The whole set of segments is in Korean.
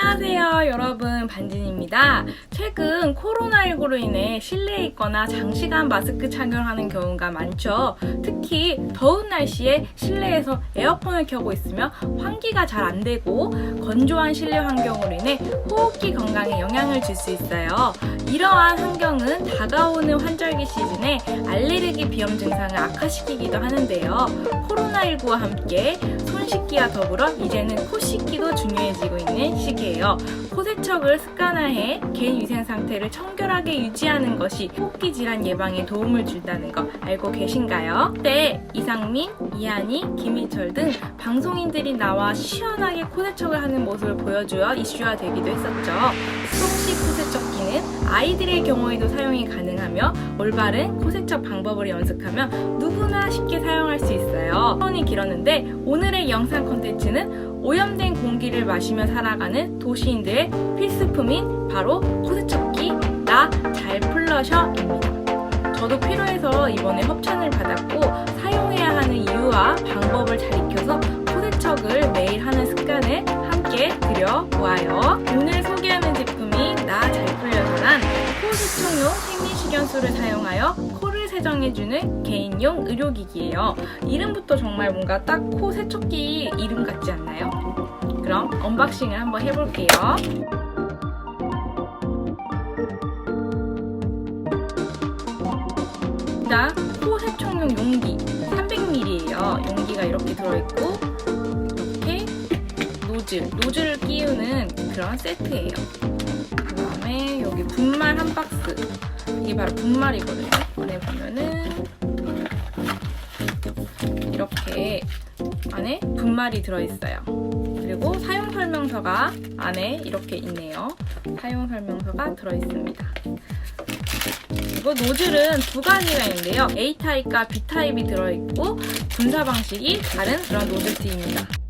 안녕하세요, 여러분. 반진입니다. 최근 코로나19로 인해 실내에 있거나 장시간 마스크 착용하는 경우가 많죠. 특히 더운 날씨에 실내에서 에어컨을 켜고 있으면 환기가 잘 안 되고 건조한 실내 환경으로 인해 호흡기 건강에 영향을 줄 수 있어요. 이러한 환경은 다가오는 환절기 시즌에 알레르기 비염 증상을 악화시키기도 하는데요. 코로나19와 함께 손 씻기와 더불어 이제는 코 씻기도 중요해지고 있는 시기예요. 코 세척을 습관화해 개인 위생 상태를 청결하게 유지하는 것이 호흡기 질환 예방에 도움을 준다는 거 알고 계신가요? 때 이상민, 이한이, 김희철 등 방송인들이 나와 시원하게 코 세척을 하는 모습을 보여주어 이슈화 되기도 했었죠. 스톡시 코 세척기는 아이들의 경우에도 사용이 가능하며 올바른 코 세척 방법을 연습하면 누구나 쉽게 사용할 수 있어요. 손이 길었는데 오늘의 영상 콘텐츠는 오염된 공기를 마시며 살아가는 도시인들의 필수품인 바로 코세척기 나 잘 플러셔입니다. 저도 필요해서 이번에 협찬을 받았고 사용해야 하는 이유와 방법을 잘 익혀서 코세척을 매일 하는 습관을 함께 드려보아요. 코세척용 생리식연수를 사용하여 코를 세정해주는 개인용 의료기기예요. 이름부터 정말 뭔가 딱 코 세척기 이름 같지 않나요? 그럼 언박싱을 한번 해볼게요. 일단 코 세척용 용기 300ml예요. 용기가 이렇게 들어있고 이렇게 노즐, 노즐을 끼우는 그런 세트예요. 그 다음에 여기 분말 한 박스. 이게 바로 분말이거든요. 안에 보면은 이렇게 안에 분말이 들어있어요. 그리고 사용 설명서가 안에 이렇게 있네요. 사용 설명서가 들어있습니다. 그리고 노즐은 두 가지가 있는데요. A 타입과 B 타입이 들어있고 분사 방식이 다른 그런 노즐 팁입니다.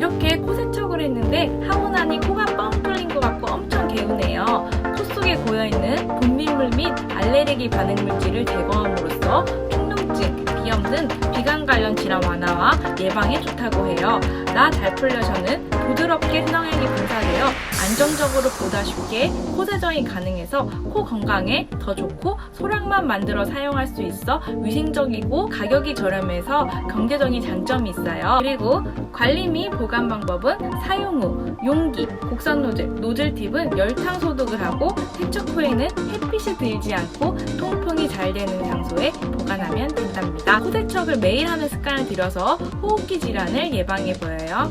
이렇게 코 세척을 했는데 하고 나니 코가 뻥 뚫린 것 같고 엄청 개운해요. 코 속에 고여있는 분비물 및 알레르기 반응 물질을 제거함으로써 충농증, 비염 등 비관 관련 질환 완화와 예방에 좋다고 해요. 나 잘 풀려서는 부드럽게 흔적액이 분사되어 안정적으로 보다 쉽게 코 세정이 가능해서 코 건강에 더 좋고 소량만 만들어 사용할 수 있어 위생적이고 가격이 저렴해서 경제적인 장점이 있어요. 그리고 관리 및 보관 방법은 사용 후 용기, 곡선 노즐, 노즐 팁은 열탕 소독을 하고 세척 후에는 햇빛이 들지 않고 통풍이 잘 되는 장소에 보관하면 된답니다. 코 세척을 매일 하는 습관을 들여서 호흡기 질환을 예방해 보여요.